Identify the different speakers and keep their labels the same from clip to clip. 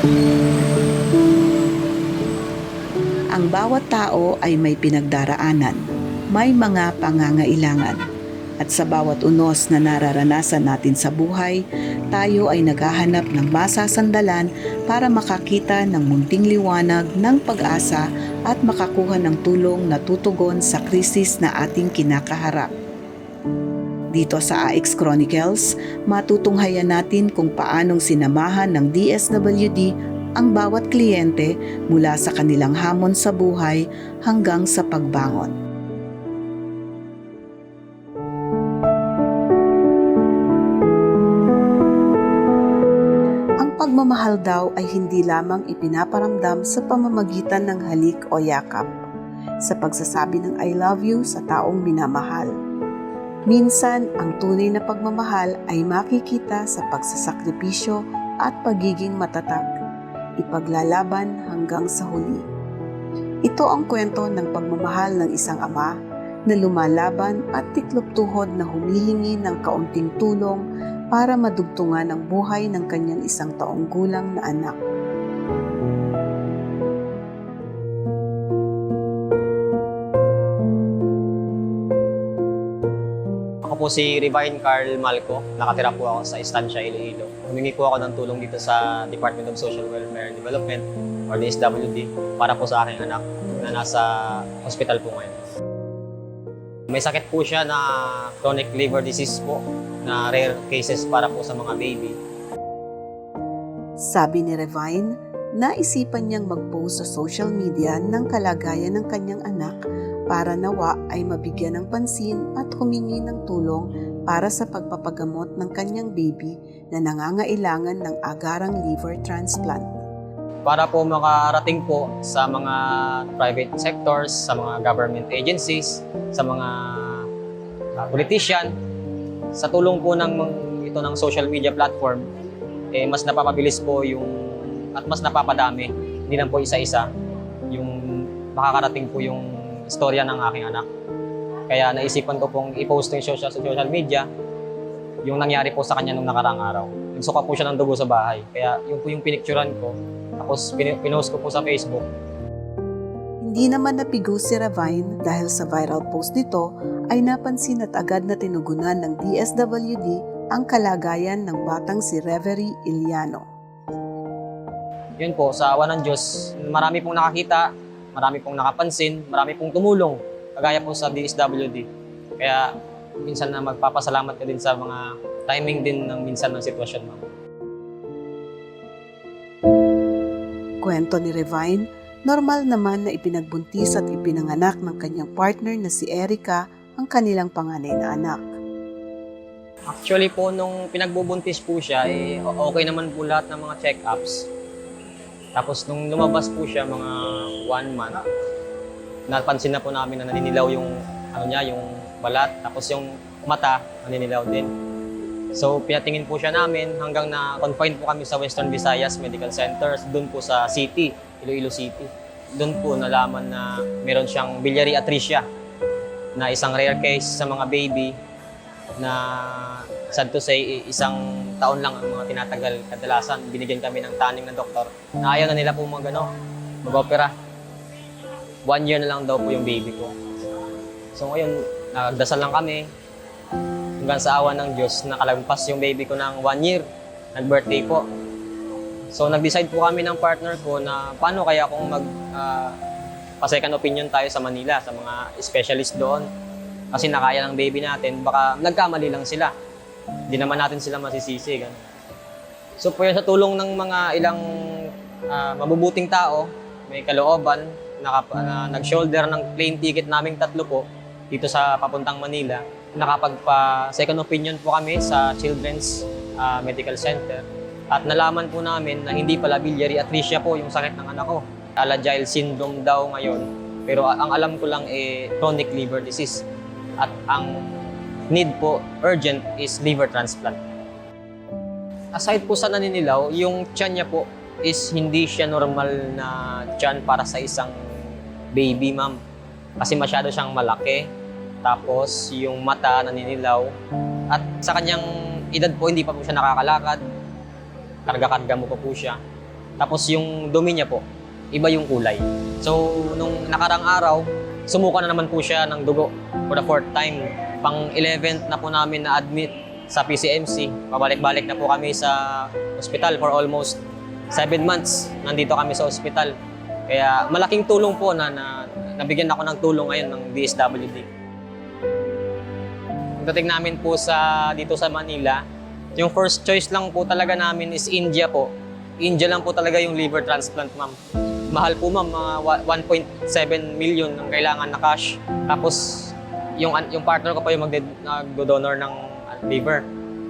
Speaker 1: Ang bawat tao ay may pinagdaraanan, may mga pangangailangan. At sa bawat unos na nararanasan natin sa buhay, tayo ay naghahanap ng masasandalan para makakita ng munting liwanag ng pag-asa at makakuha ng tulong na tutugon sa krisis na ating kinakaharap. Dito sa AX Chronicles, matutunghayan natin kung paanong sinamahan ng DSWD ang bawat kliyente mula sa kanilang hamon sa buhay hanggang sa pagbangon. Ang pagmamahal daw ay hindi lamang ipinaparamdam sa pamamagitan ng halik o yakap, sa pagsasabi ng I love you sa taong minamahal. Minsan, ang tunay na pagmamahal ay makikita sa pagsasakripisyo at pagiging matatag, ipaglalaban hanggang sa huli. Ito ang kwento ng pagmamahal ng isang ama na lumalaban at tiklop tuhod na humihingi ng kaunting tulong para madugtungan ang buhay ng kanyang isang taong gulang na anak.
Speaker 2: Po si Revine Carl Malco. Nakatira po ako sa Estancia, Iloilo. Humingi po ako ng tulong dito sa Department of Social Welfare and Development or DSWD para po sa aking anak na nasa hospital po ngayon. May sakit po siya na chronic liver disease po na rare cases para po sa mga baby.
Speaker 1: Sabi ni Revine, naisipan niyang mag-post sa social media ng kalagayan ng kanyang anak para nawa ay mabigyan ng pansin at humingi ng tulong para sa pagpapagamot ng kanyang baby na nangangailangan ng agarang liver transplant.
Speaker 2: para po makarating po sa mga private sectors, sa mga government agencies, sa mga uh, politician. Sa tulong po ng ito ng social media platform, eh, mas napapabilis po yung at mas napapadami, hindi lang po isa-isa, yung makakarating po yung istorya ng aking anak. Kaya naisipan ko pong i-post yung social, social media yung nangyari po sa kanya nung nakarang araw. Nagsuka po siya ng dugo sa bahay. Kaya yun po yung pinicturan ko. Tapos pin- pinost ko po sa Facebook.
Speaker 1: Hindi naman napigo si Ravine dahil sa viral post nito ay napansin at agad na tinugunan ng DSWD ang kalagayan ng batang si Reverie Iliano.
Speaker 2: Yun po, sa awa ng Diyos, marami pong nakakita, marami pong nakapansin, marami pong tumulong, kagaya po sa DSWD. Kaya minsan na magpapasalamat ka din sa mga timing din ng minsan ng sitwasyon mo.
Speaker 1: Kwento ni Revine, normal naman na ipinagbuntis at ipinanganak ng kanyang partner na si Erica ang kanilang panganay na anak.
Speaker 2: Actually po, nung pinagbubuntis po siya, eh, okay naman po lahat ng mga check-ups. Tapos nung lumabas po siya, mga one month, napansin na po namin na naninilaw yung, ano niya, yung balat. Tapos yung mata, naninilaw din. So, pinatingin po siya namin hanggang na confined po kami sa Western Visayas Medical Center, doon po sa city, Iloilo City. Doon po nalaman na meron siyang biliary atresia na isang rare case sa mga baby na sad to say, isang taon lang ang mga tinatagal kadalasan. Binigyan kami ng taning ng doktor na ayaw na nila po mag, ano, mag-opera. One year na lang daw po yung baby ko. So ngayon, nagdasal lang kami. Hanggang sa awa ng Diyos, nakalagpas yung baby ko ng one year. Nag-birthday po. So nag-decide po kami ng partner ko na paano kaya kung mag ah, pa-second opinion tayo sa Manila, sa mga specialist doon. Kasi nakaya ng baby natin, baka nagkamali lang sila. Hindi naman natin sila masisisi. Ganun. So po sa tulong ng mga ilang ah, mabubuting tao, may kalooban, naka, na, nag-shoulder ng plane ticket naming tatlo po dito sa papuntang Manila. Nakapagpa second opinion po kami sa Children's ah, Medical Center. At nalaman po namin na hindi pala biliary atresia po yung sakit ng anak ko. Alagille syndrome daw ngayon. Pero ang alam ko lang eh chronic liver disease. At ang need po urgent is liver transplant. Aside po sa naninilaw, yung tiyan niya po is hindi siya normal na tiyan para sa isang baby, ma'am. Kasi masyado siyang malaki. Tapos yung mata naninilaw. At sa kanyang edad po, hindi pa po siya nakakalakad. Karga-karga mo pa po siya. Tapos yung dumi niya po, iba yung kulay. So, nung nakarang araw, sumuka na naman po siya ng dugo for the fourth time. Pang 11th na po namin na admit sa PCMC. Pabalik-balik na po kami sa hospital for almost 7 months. Nandito kami sa hospital. Kaya malaking tulong po na, na nabigyan ako ng tulong ngayon ng DSWD. Pagdating namin po sa dito sa Manila, yung first choice lang po talaga namin is India po. India lang po talaga yung liver transplant, ma'am. Mahal po, ma'am, mga wa- 1.7 million ang kailangan na cash. Tapos yung yung partner ko pa yung nagdo-donor ng uh, liver.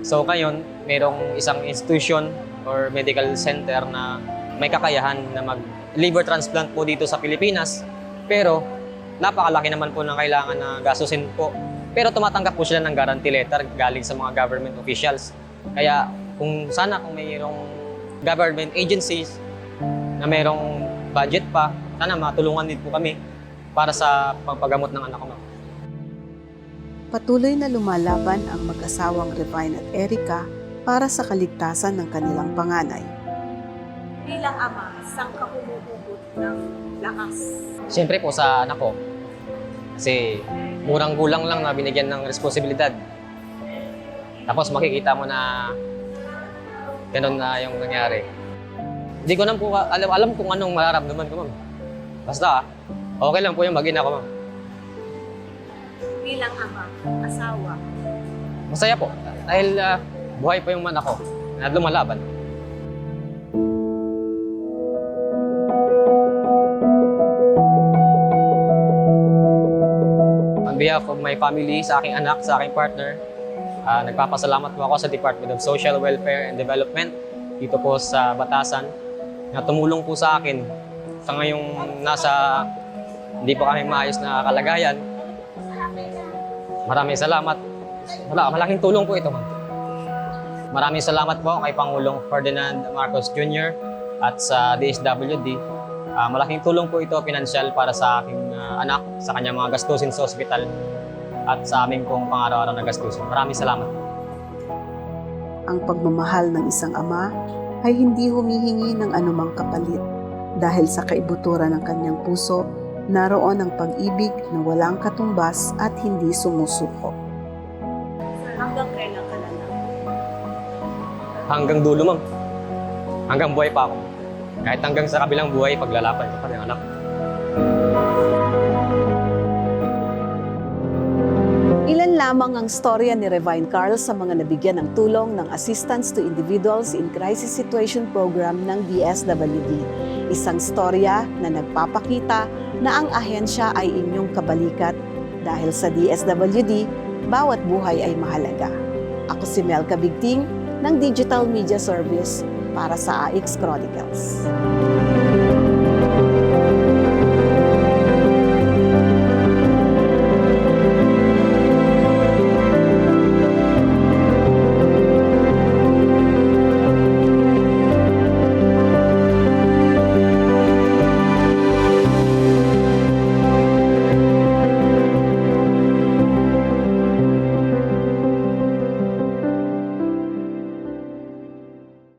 Speaker 2: So ngayon, merong isang institution or medical center na may kakayahan na mag liver transplant po dito sa Pilipinas. Pero napakalaki naman po ng kailangan na gastusin po. Pero tumatanggap po sila ng guarantee letter galing sa mga government officials. Kaya kung sana kung mayroong government agencies na mayroong budget pa, sana matulungan din po kami para sa pagpagamot ng anak ko.
Speaker 1: Patuloy na lumalaban ang mag-asawang Revine at Erica para sa kaligtasan ng kanilang panganay.
Speaker 3: bilang ama, saan ka humuhugot ng lakas?
Speaker 2: Siyempre po sa anak ko. Kasi murang gulang lang na binigyan ng responsibilidad. Tapos makikita mo na ganun na yung nangyari. Hindi ko na po alam, alam kung anong mararamdaman ko, ma'am. Basta, okay lang po yung magina ko, ma'am.
Speaker 3: Bilang ama, asawa,
Speaker 2: Masaya po. Dahil ah, buhay pa yung man ako na lumalaban. On behalf of my family, sa aking anak, sa aking partner, ah, nagpapasalamat po ako sa Department of Social Welfare and Development dito po sa Batasan na tumulong po sa akin sa ngayong nasa hindi po kami maayos na kalagayan. Maraming salamat wala, malaking tulong po ito, ma'am. Maraming salamat po kay Pangulong Ferdinand Marcos Jr. at sa DSWD. Ah, malaking tulong po ito pinansyal para sa aking ah, anak, sa kanyang mga gastusin sa ospital at sa aming pong pang-araw-araw na gastusin. Maraming salamat.
Speaker 1: Ang pagmamahal ng isang ama ay hindi humihingi ng anumang kapalit. Dahil sa kaibuturan ng kanyang puso, naroon ang pag-ibig na walang katumbas at hindi sumusuko.
Speaker 3: hanggang kailan ka na lang?
Speaker 2: Hanggang dulo, ma'am. Hanggang buhay pa ako. Kahit hanggang sa kabilang buhay, paglalaban ko pa rin, anak.
Speaker 1: Ilan lamang ang storya ni Revine Carl sa mga nabigyan ng tulong ng Assistance to Individuals in Crisis Situation Program ng DSWD. Isang storya na nagpapakita na ang ahensya ay inyong kabalikat dahil sa DSWD, bawat buhay ay mahalaga. Ako si Melka Bigting ng Digital Media Service para sa AX Chronicles.